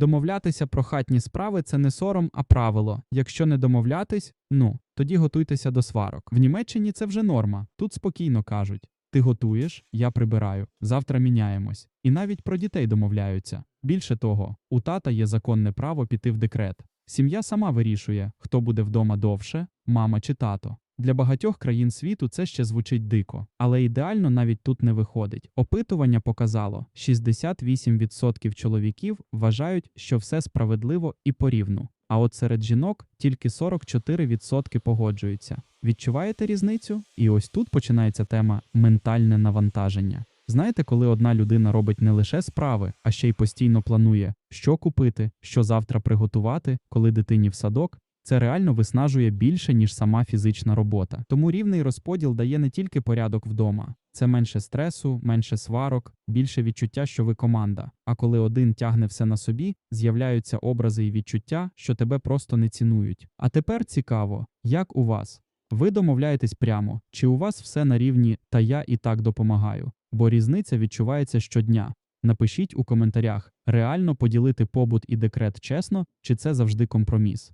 Домовлятися про хатні справи це не сором, а правило. Якщо не домовлятись, ну тоді готуйтеся до сварок. В Німеччині це вже норма. Тут спокійно кажуть: ти готуєш, я прибираю. Завтра міняємось. І навіть про дітей домовляються. Більше того, у тата є законне право піти в декрет. Сім'я сама вирішує, хто буде вдома довше, мама чи тато. Для багатьох країн світу це ще звучить дико, але ідеально навіть тут не виходить. Опитування показало: 68% чоловіків вважають, що все справедливо і порівну. А от серед жінок тільки 44% погоджуються. Відчуваєте різницю? І ось тут починається тема ментальне навантаження. Знаєте, коли одна людина робить не лише справи, а ще й постійно планує, що купити, що завтра приготувати, коли дитині в садок, це реально виснажує більше, ніж сама фізична робота. Тому рівний розподіл дає не тільки порядок вдома, це менше стресу, менше сварок, більше відчуття, що ви команда. А коли один тягне все на собі, з'являються образи і відчуття, що тебе просто не цінують. А тепер цікаво, як у вас? Ви домовляєтесь прямо, чи у вас все на рівні та я і так допомагаю, бо різниця відчувається щодня. Напишіть у коментарях, реально поділити побут і декрет чесно, чи це завжди компроміс.